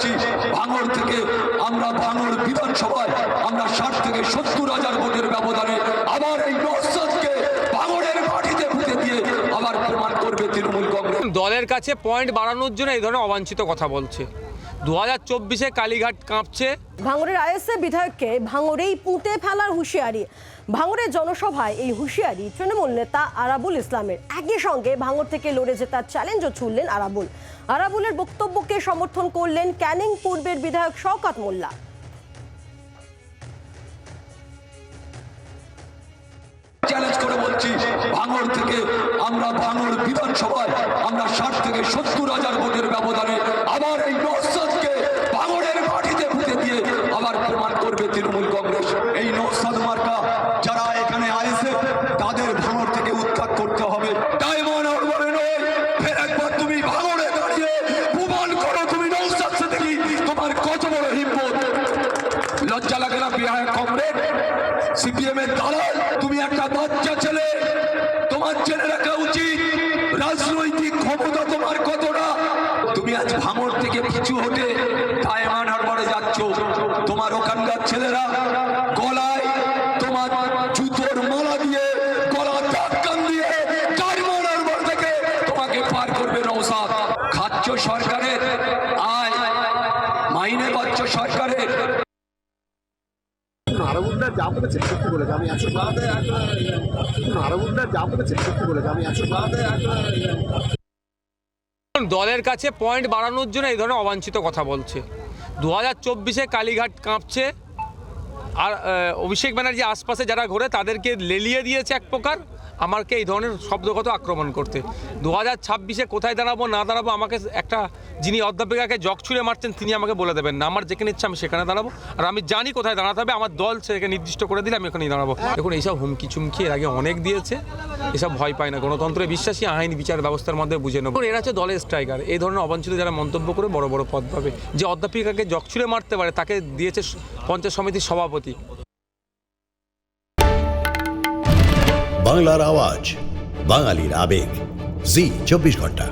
বলছি ভাঙড় থেকে আমরা ভাঙড় বিধানসভায় আমরা ষাট থেকে সত্তর হাজার ভোটের ব্যবধানে আবার এই নকশাদকে ভাঙড়ের মাটিতে পুঁতে দিয়ে আবার প্রমাণ করবে তৃণমূল কংগ্রেস। দলের কাছে পয়েন্ট বাড়ানোর জন্য এই ধরনের অবাঞ্ছিত কথা বলছে। দু হাজার চব্বিশে কালীঘাট কাঁপছে। ভাঙড়ের আইএসএ বিধায়ককে ভাঙড়েই পুঁতে ফেলার হুঁশিয়ারি। ভাঙড়ের জনসভায় এই হুঁশিয়ারি তৃণমূল নেতা আরাবুল ইসলামের। একই সঙ্গে ভাঙড় থেকে লড়ে জেতার চ্যালেঞ্জও ছুড়লেন আরাবুল। আরাবুলের বক্তব্যকে সমর্থন করলেন ক্যানিং পূর্বের বিধায়ক শওকাত মোল্লা। চ্যালেঞ্জ করে বলছি, ভাঙর থেকে আমরা ভাঙর বিধানসভায় আমরা ষাট থেকে সত্তর হাজার ভোটের ব্যবধানে আবার এই নকশাদকে ভাঙড়ের মাটিতে পুঁতে দিয়ে আবার প্রমাণ করবে তৃণমূল কংগ্রেস এই নকশাদ মার্কা যারা এখানে আইসে তাদের ভাঙড় থেকে উৎখাত করতে হবে ডায়মন্ড হারবারে নয় ফের একবার তুমি ভাঙড়ে দাঁড়িয়ে প্রমাণ করো তুমি নকশাদ দেখি তোমার কত বড় হিম্মত লজ্জা লাগে না বিহার কমরেড সিপিএম এর দালাল, তুমি একটা বাচ্চা ছেলে। তোমার জেনে রাখা উচিত, রাজনৈতিক ক্ষমতা তোমার কতটা? তুমি আজ ভাঙড় থেকে পিছু হটে ডায়মন্ড হারবারে যাচ্ছ। তোমার ওখানকার ছেলেরা গলায় তোমার জুতোর মালা দিয়ে গলা ধাক্কান দিয়ে ডায়মন্ড হারবার থেকে তোমাকে পার করবে নৌসাদ খাচ্ছ সরকারের নারাবুদ্দা যা বলেছেন সত্যি বলেছে আমি একশো নারাবুদ্দা যা বলেছেন সত্যি বলেছে আমি একশো দলের কাছে পয়েন্ট বাড়ানোর জন্য এই ধরনের অবাঞ্ছিত কথা বলছে। দু হাজার চব্বিশে কালীঘাট কাঁপছে, আর অভিষেক ব্যানার্জি আশপাশে যারা ঘোরে তাদেরকে লেলিয়ে দিয়েছে এক প্রকার। আমাকে এই ধরনের শব্দগত আক্রমণ করতে। দু হাজার ছাব্বিশে কোথায় দাঁড়াবো, না দাঁড়াবো, আমাকে একটা যিনি অধ্যাপিকাকে জগ ছুঁড়ে মারছেন, তিনি আমাকে বলে দেবেন না আমার যেখানে ইচ্ছা আমি সেখানে দাঁড়াবো। আর আমি জানি কোথায় দাঁড়াতে হবে, আমার দল সেটাকে নির্দিষ্ট করে দিলে আমি ওখানেই দাঁড়াবো। এখন এইসব হুমকি চুমকি এর আগে অনেক দিয়েছে, এসব ভয় পায় না। গণতন্ত্রে বিশ্বাসী, আইন বিচার ব্যবস্থার মধ্যে বুঝে নেব। এরা হচ্ছে দলের স্ট্রাইকার এই ধরনের অবাঞ্ছিত যারা মন্তব্য করে বড় বড় পদ পাবে। যে অধ্যাপিকাকে জগ ছুঁড়ে মারতে পারে, তাকে দিয়েছে পঞ্চায়েত সমিতির সভাপতি। বাংলার আওয়াজ, বাঙালির আবেগ। জি, চব্বিশ ঘণ্টা।